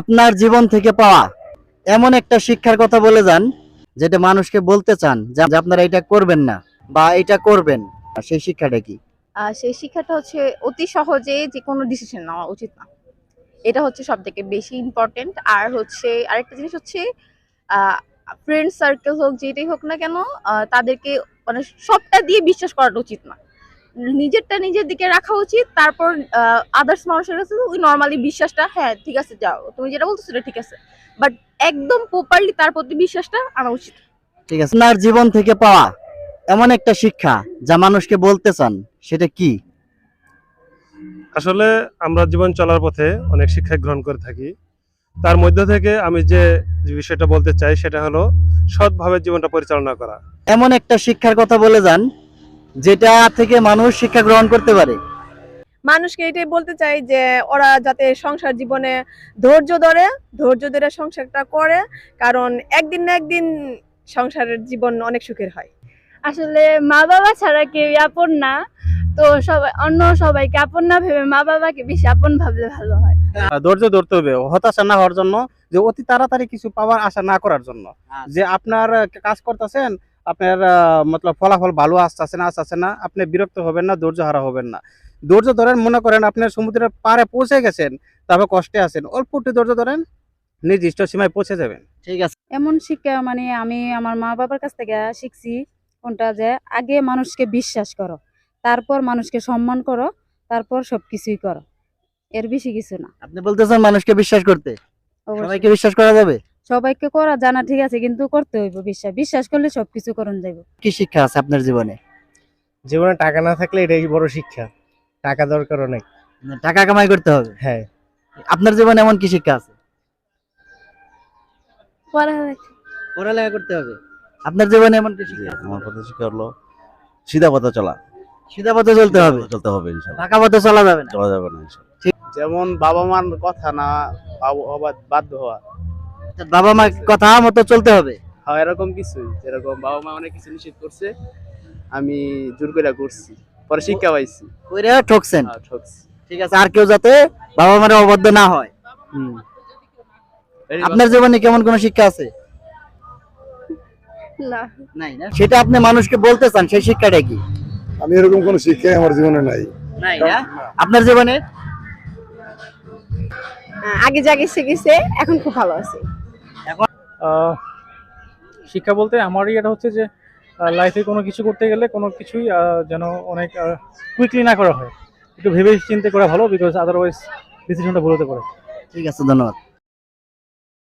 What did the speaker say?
আপনার জীবন থেকে পাওয়া। এমন একটা শিক্ষার কথা বলে যান, যেটা মানুষকে বলতে চান যে আপনারা এটা করবেন না বা এটা করবেন। সেই শিক্ষাটা কি? সেই শিক্ষাটা হচ্ছে অতি সহজে যে কোনো ডিসিশন নেওয়া উচিত না। এটা হচ্ছে সব থেকে বেশি ইম্পর্টেন্ট আর হচ্ছে আরেকটা জিনিস হচ্ছে ফ্রেন্ড সার্কেল হোক, যেটাই হোক না কেন তাদেরকে মানে সবটা দিয়ে বিশ্বাস করাটা উচিত না। নিজেরটা নিজের দিকে রাখা উচিত তারপর আদার্স মানুষের কাছে ওই নর্মালি বিশ্বাসটা হ্যাঁ ঠিক আছে যাও তুমি যেটা বলছো সেটা ঠিক আছে। বাট একদম প্রপারলি তার প্রতি বিশ্বাসটা আনা উচিত। ঠিক আছে আপনার জীবন থেকে পাওয়া এমন একটা শিক্ষা যা মানুষকে বলতে চান সেটা কি? আসলে আমরা জীবন চলার পথে অনেক শিক্ষা গ্রহণ করে থাকি। তার মধ্য থেকে আমি যে যে বিষয়টা বলতে চাই সেটা হলো সৎভাবে জীবনটা পরিচালনা করা। এমন একটা শিক্ষার কথা বলে যান যেটা থেকে মানুষ শিক্ষা গ্রহণ করতে পারে। মানুষকে এটাই বলতে চাই যে ওরা যাতে সংসার জীবনে ধৈর্য ধরে ধৈর্য ধরে সংসারটা করে কারণ একদিন না একদিন সংসারের জীবন অনেক সুখের হয়। আসলে মা বাবা ছাড়া কেউ আপন না তো সবাই অন্য সবাইকে আপন না ভেবে মা বাবাকে বেশি আপন ভাবলে ভালো হয়। ধৈর্য ধরতে হবে হতাশা না হওয়ার জন্য যে অতি তাড়াতাড়ি কিছু পাওয়ার আশা না করার জন্য। যে আপনার কাজ করতেছেন আপনার আহ, মতলব ফলাফল ভালো আসতেছে না আসতেছে না আপনি বিরক্ত হবেন না ধৈর্য হারা হবেন না। ধৈর্য ধরেন মনে করেন আপনি সমুদ্রের পাড়ে পৌঁছে গেছেন তারপর কষ্টে আছেন। অল্প একটু ধৈর্য ধরেন নির্দিষ্ট সীমায় পৌঁছে যাবেন। ঠিক আছে। এমন শিক্ষা মানে আমি আমার মা বাবার কাছ থেকে শিখছি কোনটা যে আগে মানুষকে বিশ্বাস করো তারপর মানুষকে সম্মান করো তারপর সবকিছুই করো। এর বেশি কিছু না। আপনি বলতেছেন মানুষকে বিশ্বাস করতে। সবাইকে বিশ্বাস করা যাবে? সবাইকে করা জানা ঠিক আছে কিন্তু করতে হইব বিশ্বাস বিশ্বাস করলে সবকিছু করণ যাইব। কি শিক্ষা আছে আপনার জীবনে? জীবনে টাকা না থাকলে এটাই বড় শিক্ষা। টাকা দরকার অনেক। টাকা কামাই করতে হবে? হ্যাঁ। আপনার জীবনে এমন কি শিক্ষা আছে? পড়ালেখা পড়ালেখা করতে হবে। আপনার জীবনে এমন কি শিক্ষা আমার পথে শিক্ষা হলো সিধা পথে চলা। সিধা পথে চলতে হবে? চলতে হবে ইনশাল্লাহ। পাকা পথে চলা যাবে না? চলা যাবে না ইনশাল্লাহ। যেমন বাবা মার কথা না বাধ্য হওয়া। বাবা মা কথা মতো চলতে হবে? হয় এরকম কিছুই। যেরকম বাবা মা অনেক কিছু নিষেধ করছে আমি জোর করে করছি। পরে শিক্ষা পাইছি। কইরা ঠকছেন? ঠকছি। ঠিক আছে আর কেউ যাতে বাবা মারে অবাধ্য না হয়। হুম। আপনার জীবনে কেমন কোন শিক্ষা আছে? না। নাই না? সেটা আপনি মানুষকে বলতে চান সেই শিক্ষাটা কি? আমি এরকম কোনো শিক্ষা আমার জীবনে নাই। নাই না? আপনার জীবনে? আগে জাগে শিখেছে এখন খুব ভালো আছে। শিক্ষা বলতে আমারই এটা হচ্ছে যে লাইফে কোনো কিছু করতে গেলে কোনো কিছুই যেন অনেক কুইকলি না করা হয়। একটু ভেবে চিন্তে করা ভালো বিকজ আদারওয়াইজ ডিসিশনটা ভুল হতে পারে। ঠিক আছে, ধন্যবাদ।